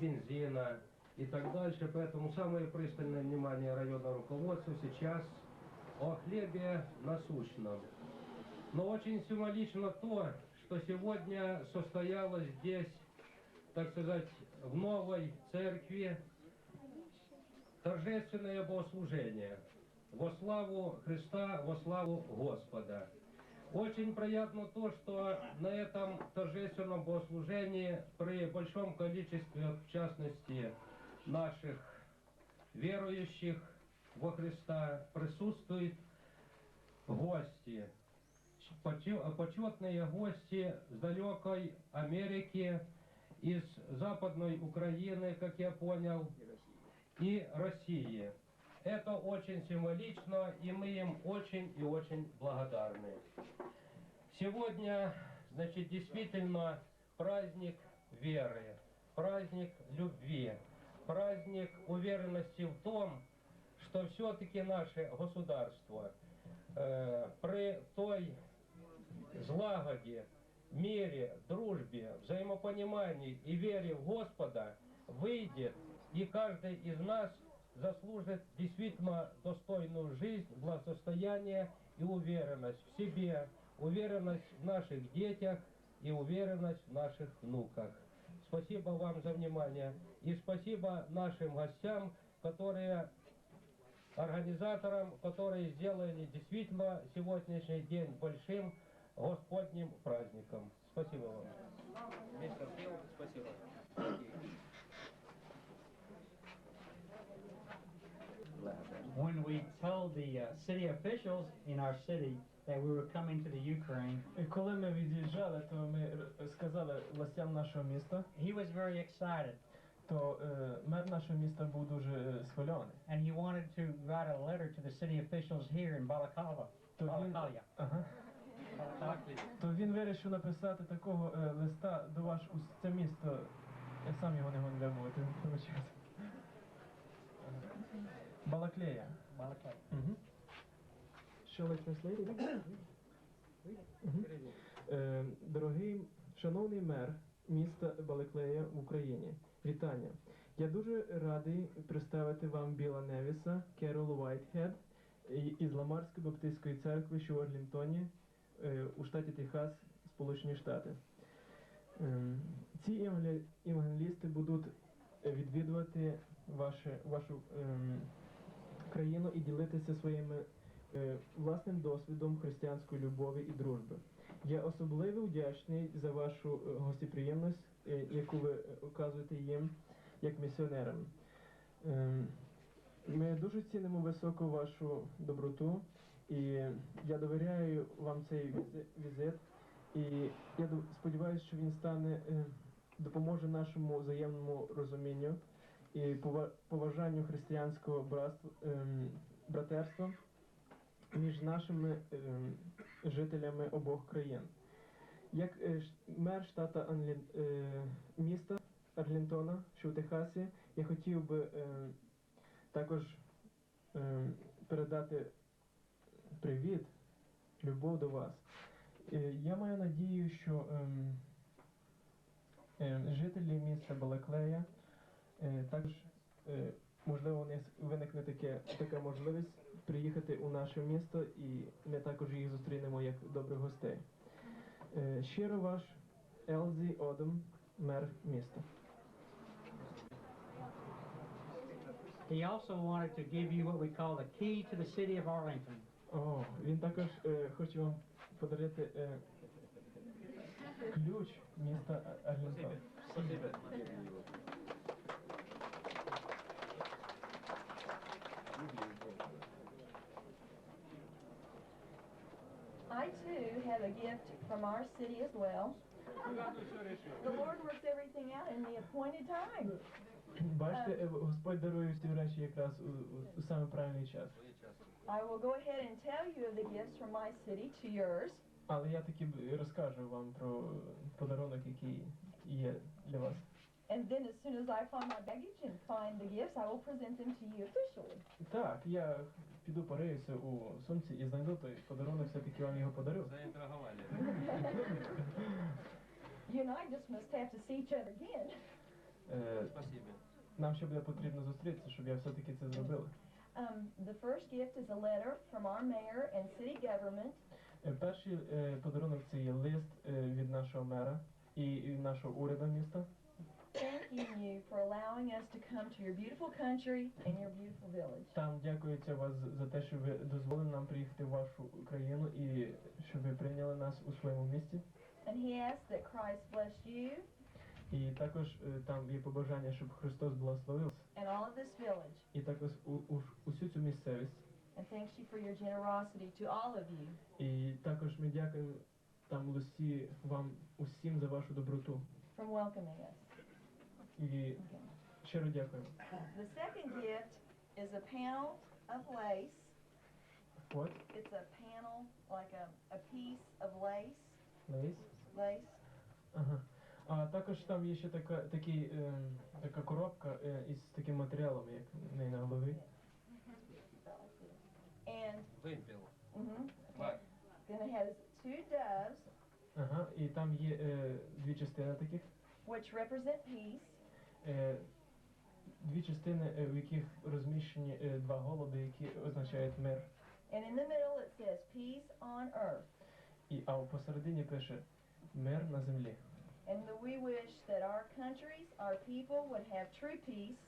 бензина и так дальше. Поэтому самое пристальное внимание районного руководства сейчас о хлебе насущном. Но очень символично то, что сегодня состоялось здесь, так сказать, в новой церкви торжественное богослужение во славу Христа, во славу Господа. Очень приятно то, что на этом торжественном богослужении при большом количестве, в частности, наших верующих во Христа присутствуют гости, поче- почетные гости с далекой Америки, из Западной Украины, как я понял, и России. Это очень символично, и мы им очень и очень благодарны. Сегодня, значит, действительно праздник веры, праздник любви, праздник уверенности в том, что все-таки наше государство э, при той злагоді, мире, дружбе, взаимопонимании и вере в Господа выйдет, и каждый из нас заслужит действительно достойную жизнь, благосостояние и уверенность в себе, уверенность в наших детях и уверенность в наших внуках. Спасибо вам за внимание и спасибо нашим гостям, которые организаторам, которые сделали действительно сегодняшний день большим Господним праздником. Спасибо вам. Мистер Филд, спасибо. When we told the uh, city officials in our city that we were coming to the Ukraine, І коли ми від'їжджали, то ми р- сказали властям нашого міста, he was very excited то е, мер нашого міста був дуже е, схвильований. and he wanted to write a letter to the city officials here in Balakava. То він, Balakalia. ага, то він вирішив написати такого е, листа до ваш у це місто. Я сам його не можу вимовити. вибачайте. Балаклея. Угу. Мгм. Е, Дорогий, шановний мер міста Балаклея в Україні, вітання. Я дуже радий представити вам Біла Невіса, Керол Уайтхед із Ламарської Баптистської церкви, що в Орлінтоні, е, у штаті Техас, Сполучені Штати. Ем, Ці евангелісти будуть е, відвідувати ваше, вашу ем, країну і ділитися своїми е, власним досвідом християнської любові і дружби. Я особливо вдячний за вашу е, гостеприємність, е, яку ви е, оказуєте їм як місіонерам. Ем, Ми дуже цінимо високо вашу доброту, і я довіряю вам цей візи- візит. І я сподіваюся, що він стане е, допоможе нашому взаємному розумінню і пова- поважанню християнського братства, ем, братерства між нашими ем, жителями обох країн. Як е, мер штата Анлі... е, міста Арлінтона, що в Техасі, я хотів би е, також передати привіт, любов до вас. Е, я маю надію, що ем, жителі міста Балаклея також е, можливо у них виникне таке, така можливість приїхати у наше місто і ми також їх зустрінемо як добрих гостей. Е, Щиро ваш Елзі Одом, мер міста. He also wanted to give you what we call the key to the city of Arlington. О, він також е, хоче вам подарити е, ключ міста Арлінтон. I too have a gift from our city as well. The Lord works everything out in the appointed time. Бачите, е, Господь дарує всі речі якраз у, у, у саме правильний час. I will go ahead and tell you of the gifts from my city to yours. Але я таки б- розкажу вам про подарунок, який є для вас. And then as soon as I find my baggage and find the gifts, I will present them to you officially. Так, я піду пориюся у сумці і знайду той подарунок, все-таки вам його подарю. Заинтриговали. You and I just must have to see each other again. Е, Спасибо. Нам ще буде потрібно зустрітися, щоб я все-таки це зробила. Um, the first gift is a letter from our mayor and city government Е, Перший е, подарунок це є лист е, від нашого мера і, і нашого уряду міста. Thanking you for allowing us to come to your beautiful country and your beautiful village. Там дякується вас за те, що ви дозволили нам приїхати в вашу країну і що ви прийняли нас у своєму місті. And he asks that Christ bless you І також е, там є побажання, щоб Христос благословив and all of this village. і також у, у, усю цю місцевість. And thanks you for your generosity to all of you. І також ми дякуємо там Лусі вам усім за вашу доброту. from welcoming us. І щиро дякуємо. The second gift is a panel of lace. От, It's a panel, like a, a piece of lace, Лейс. lace. Ага. А також там є ще така, такий, е, така коробка е, із таким матеріалом, як в неї на голові. And, Вимпел. mhm, Так. then it has two doves, Ага, і там є е, дві частини таких. which represent peace, дві частини, е, в яких розміщені е, два голуби, які означають мир. and in the middle it says peace on earth. І, а посередині пише мир на землі. And we wish that our countries, our people would have true peace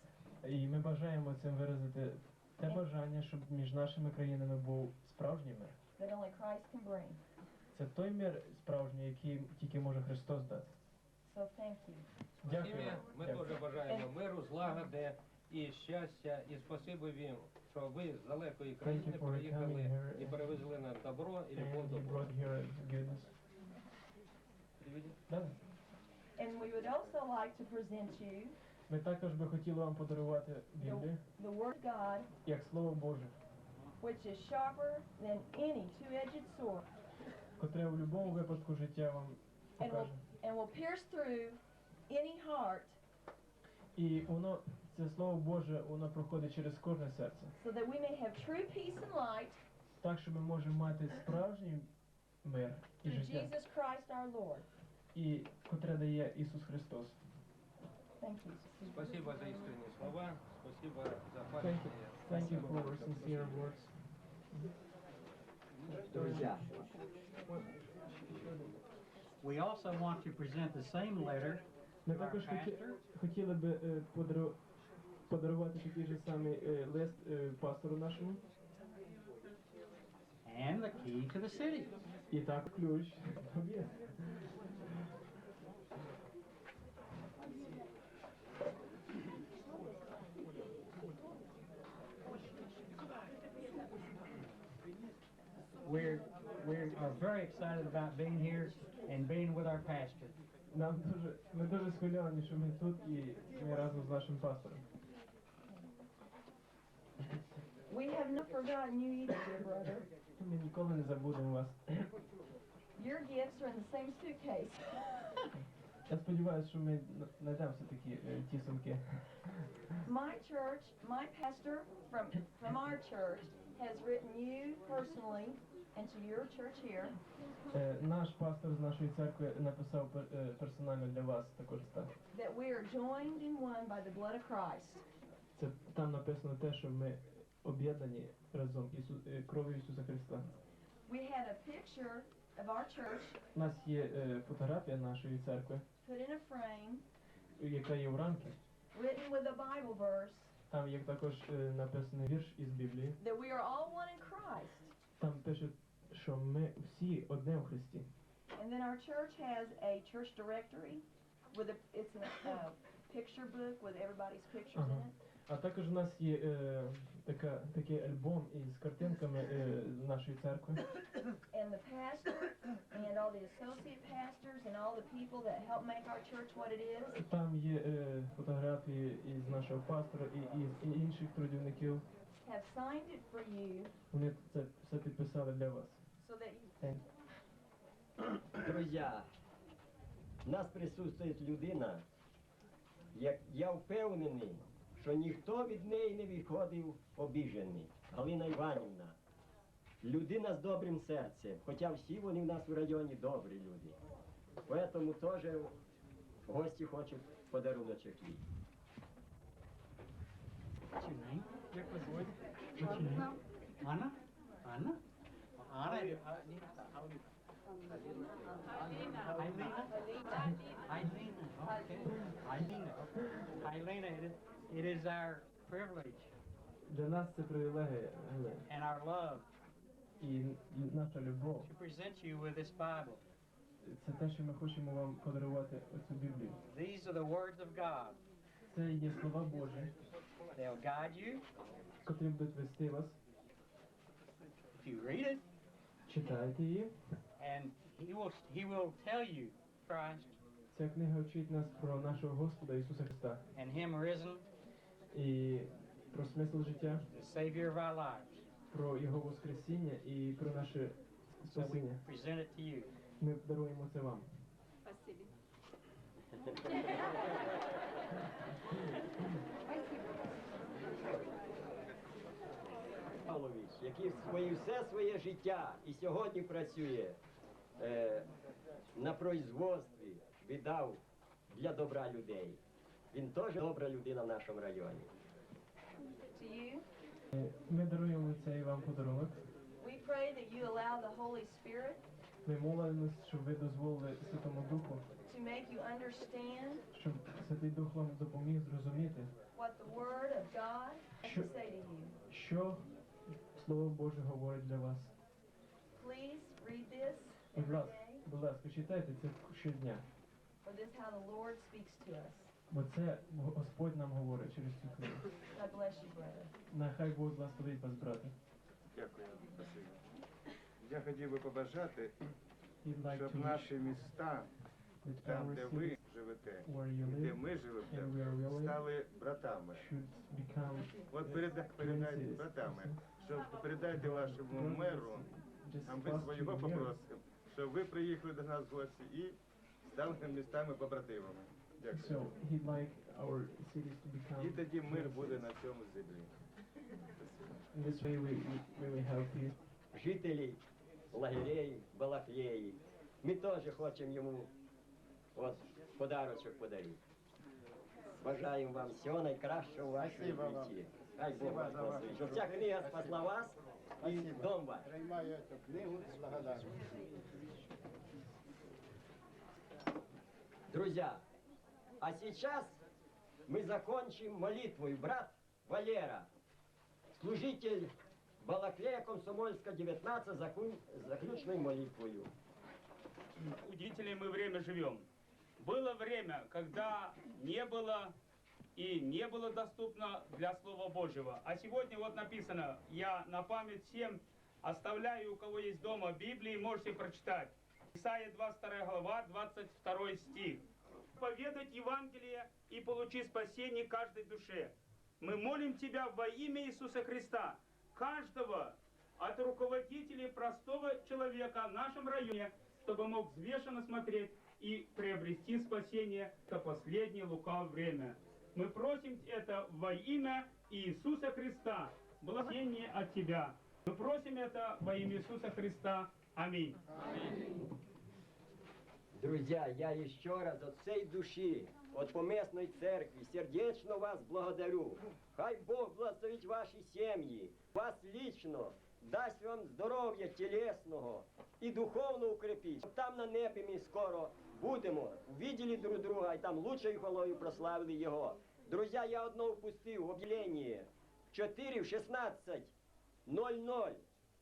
І ми бажаємо цим виразити те бажання, щоб між нашими країнами був справжній мир. that only Christ can bring. Це той мир справжній, який тільки може Христос дати. So thank you. Дякую. Ми теж бажаємо миру, злагоди і щастя, і спасибі вам, що ви з далекої країни приїхали і перевезли нам добро і любов до Бога. brought here goodness. Да. And we would also like to present you Ми також би хотіли вам подарувати Біблію the Word of God, як Слово Боже, which is sharper than any two-edged sword, котре в будь-якому випадку життя вам and will, покаже. and will pierce through any heart І воно, це Слово Боже, воно проходить через кожне серце. so that we may have true peace and light Так, що ми можемо мати справжній мир і through життя, Jesus Christ our Lord. і котре дає Ісус Христос. Thank you. Спасибо за істинні слова, спасибо за Thank пам'ять. you. Thank you for sincere words. Друзья, We also want to present the same letter Ми to our також хоті- pastor хотіли би е, подару- подарувати такий же самий е, лист е, пастору нашому. and the key to the city. І так ключ до міста. We're, we are very excited about being here and being with our pastor. Нам дуже, ми дуже схвильовані, що ми тут і ми разом з нашим пастором. We have not forgotten you either, dear brother. Ми ніколи не забудемо вас. Your gifts are in the same suitcase. Я сподіваюся, що ми знайдемо все-таки е, ті сумки. My church, my pastor from, from our church has written you personally and to your church here Е, Наш пастор з нашої церкви написав пер- е, персонально для вас також листа. that we are joined in one by the blood of Christ. Це там написано те, що ми об'єднані разом Ісу, е, кров'ю Ісуса Христа. We had a picture of our church У нас є е, фотографія нашої церкви, put in a frame, яка є в рамці. written with a Bible verse, Там є також е, написаний вірш із Біблії. that we are all one in Christ. Там пише, що ми всі одне в Христі. And then our church has a church directory with a, it's a, uh picture book with everybody's pictures in Ага. it. А також у нас є е, така, такий альбом із картинками е, нашої церкви. And the pastor and all the associate pastors and all the people that help make our church what it is Там є е, фотографії із нашого пастора і, і, і інших трудівників. Have signed it for you Вони це все підписали для вас. so that you друзья, в нас присутствує людина, як я впевнений, що ніхто від неї не виходив обіжений. Галина Іванівна. Людина з добрим серцем, хоча всі вони в нас в районі добрі люди. Поэтому теж гості хочуть подаруночок їй. Anna? Anna? Anna? Eileen? Eileen, okay. Eileen. Eileen, it is, it is our privilege Для нас це привілегія, Гелен. and our love І наша любов. to present you with this Bible. Це те, що ми хочемо вам подарувати оцю Біблію. These are the words of God. Це є слова Божі, They'll guide you котрі будуть вести вас. if you read it, Читайте її. and He will He will tell you Christ Ця книга вчить нас про нашого Господа Ісуса Христа and Him risen, і про смисл життя, the Savior of our lives. про Його Воскресіння і про наше So we спасіння. present it to you. Ми даруємо це вам. Павлович, який в свої, все своє життя і сьогодні працює е, на производстві, віддав для добра людей. Він теж добра людина в нашому районі. Ми даруємо цей вам подарунок. we pray that you allow the Holy Spirit Ми молимось, щоб ви дозволили Святому Духу, to make you understand щоб Святий Дух вам допоміг зрозуміти, what the Word of God has to say to you. що Слово Боже говорить для вас. Please read this Будь every ласка, day, будь ласка, читайте це щодня. for this how the Lord speaks to us. Бо це Господь нам говорить через цю книгу. God bless you, brother. Нехай Бог благословить вас, брате. Дякую. Я хотів би побажати, щоб наші міста, там, де ви живете, і де ми живемо, стали братами. become От переда- передайте братами, щоб передайте вашому меру, а ми свого попросимо, щоб ви приїхали до нас в гості і стали містами побратимами. Дякую. І тоді мир буде на цьому землі. Жителі лагерей, Балаклеї. Ми теж хочемо йому от подарочок подарити. Бажаємо вам всього найкращого у вашому житті. Хай Бог вас благословить. Щоб ця книга спасла вас і дом ваш. Приймаю эту книгу з благодарністю. Друзья, а сейчас мы закончим молитвой. Брат Валера, служитель Балаклея Комсомольска 19, закон- заключной молитвою. удивительное мы время живем. Было время, когда не было и не было доступно для Слова Божьего. А сегодня вот написано, я на память всем оставляю, у кого есть дома Библии, можете прочитать. Исайя 22 глава, 22 стих. Поведать Евангелие и получи спасение каждой душе. Мы молим Тебя во имя Иисуса Христа, каждого от руководителей простого человека в нашем районе, чтобы мог взвешенно смотреть и приобрести спасение это последнее лукавое время. Мы просим это во имя Иисуса Христа, благословение от Тебя. Мы просим это во имя Иисуса Христа. Аминь. Друзья, я еще раз от всей души, от поместной церкви, сердечно вас благодарю. Хай Бог благословить ваші сім'ї, вас лично, дасть вам здоров'я тілесного і духовно укрепить. Там на небі ми скоро будемо, видели друг друга, і там лучшою хвалою прославили його. Друзья, я одно упустив, об'явлення. В 4 в 16.00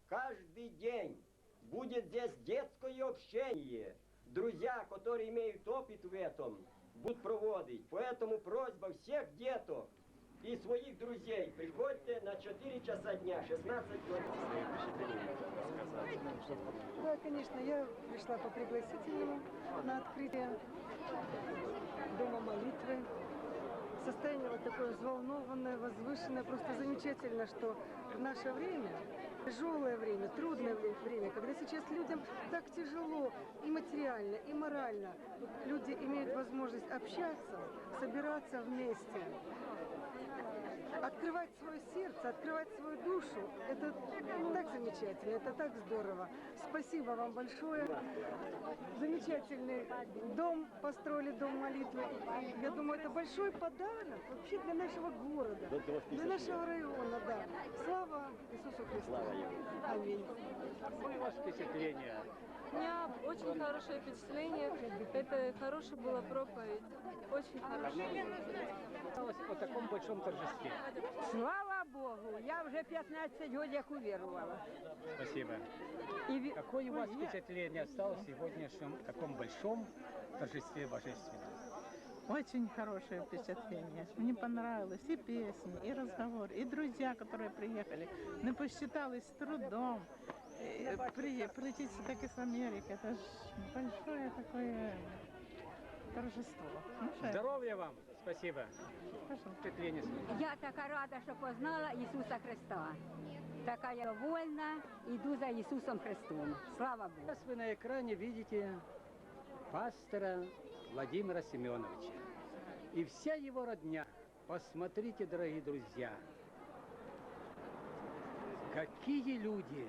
каждый день будет здесь детское общение. Друзья, которые имеют опыт в этом, будут проводить. Поэтому просьба всех деток И своих друзей, приходьте на 4 часа дня, 16.00. Да, конечно, я пришла по пригласительному на открытие Дома молитвы. Состояние вот такое взволнованное, возвышенное, просто замечательно, что в наше время, тяжелое время, трудное вре- время, когда сейчас людям так тяжело и материально, и морально, люди имеют возможность общаться, собираться вместе, открывать свое сердце, открывать свою душу. Это так замечательно, это так здорово. Спасибо вам большое. Замечательный дом построили, дом молитвы. Я думаю, это большой подарок вообще для нашего города, для нашего района, да. Слава Иисусу Христу. Слава Ему. Аминь. Какое у вас впечатление? У меня очень хорошее впечатление. Это хорошая была проповедь. Очень хорошая. Осталось о таком большом торжестве. Слава Богу, я вже 15 років як увірувала. Спасибо. І ві- Какое у вас Ой, я- впечатление осталось в сегодняшнем таком большом торжестве божественном? Очень хорошее впечатление. Мне понравилось и песни, и разговор, и друзья, которые приехали. Не посчитались с трудом. Э, При, прийти таки с Америки. Это ж большое такое торжество. Ну, что я- Здоровья вам! Спасибо. Хорошо. Впечатление свое. Я така рада, що познала Ісуса Христа. Така я довольна, іду за Ісусом Христом. Слава Богу. Сейчас вы на экране видите пастора Владимира Семеновича. И вся его родня. Посмотрите, дорогие друзья, какие люди.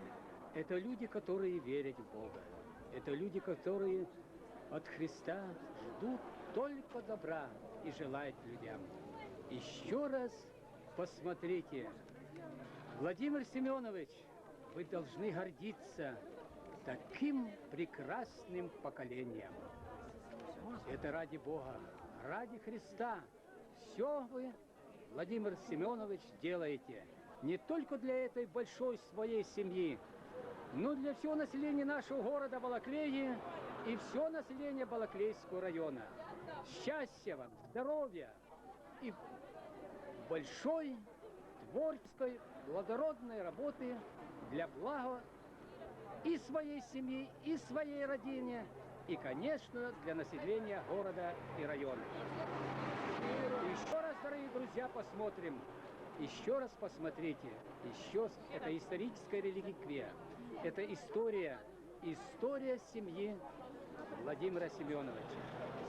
Это люди, которые верят в Бога. Это люди, которые от Христа ждут только добра и желают людям. Еще раз посмотрите. Владимир Семенович, вы должны гордиться таким прекрасным поколением. Это ради Бога, ради Христа. Все вы, Владимир Семенович, делаете. Не только для этой большой своей семьи, но для всего населения нашего города Балаклеи и все население Балаклейского района. Счастья вам, здоровья и большой творческой, благородной работы для блага и своей семьи, и своей родине, и, конечно, для населения города и района. Еще раз, дорогие друзья, посмотрим. Еще раз посмотрите. Еще это историческая реликвия. Это история, история семьи Владимира Семеновича.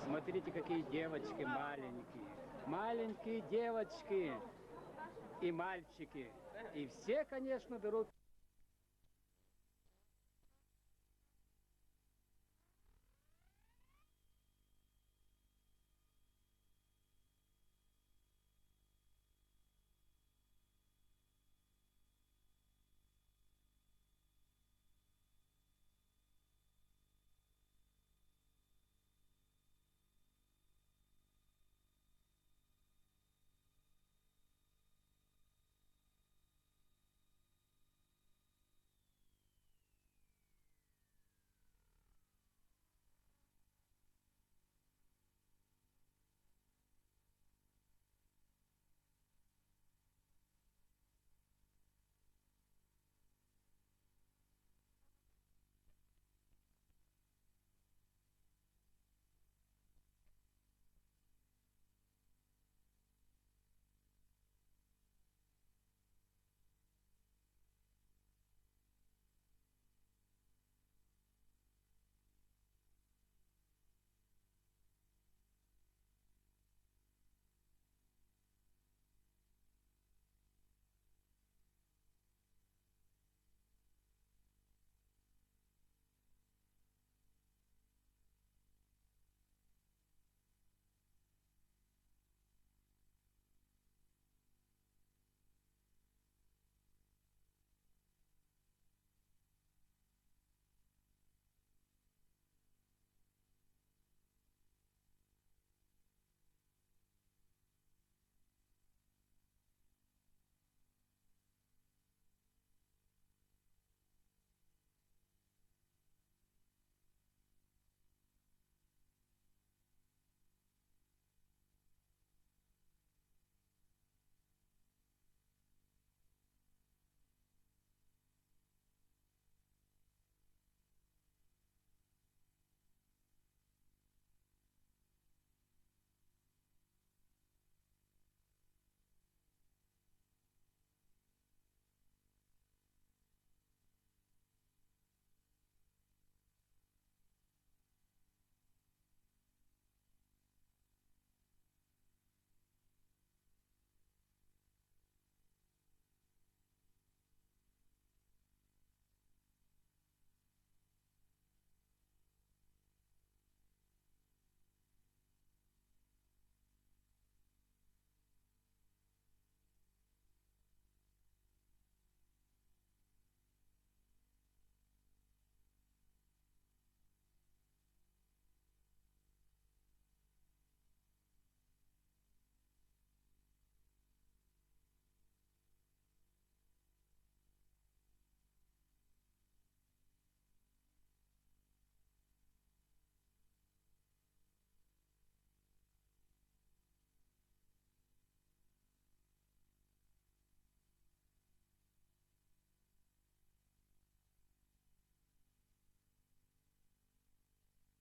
Смотрите, какие девочки маленькие. Маленькие девочки и мальчики. И все, конечно, берут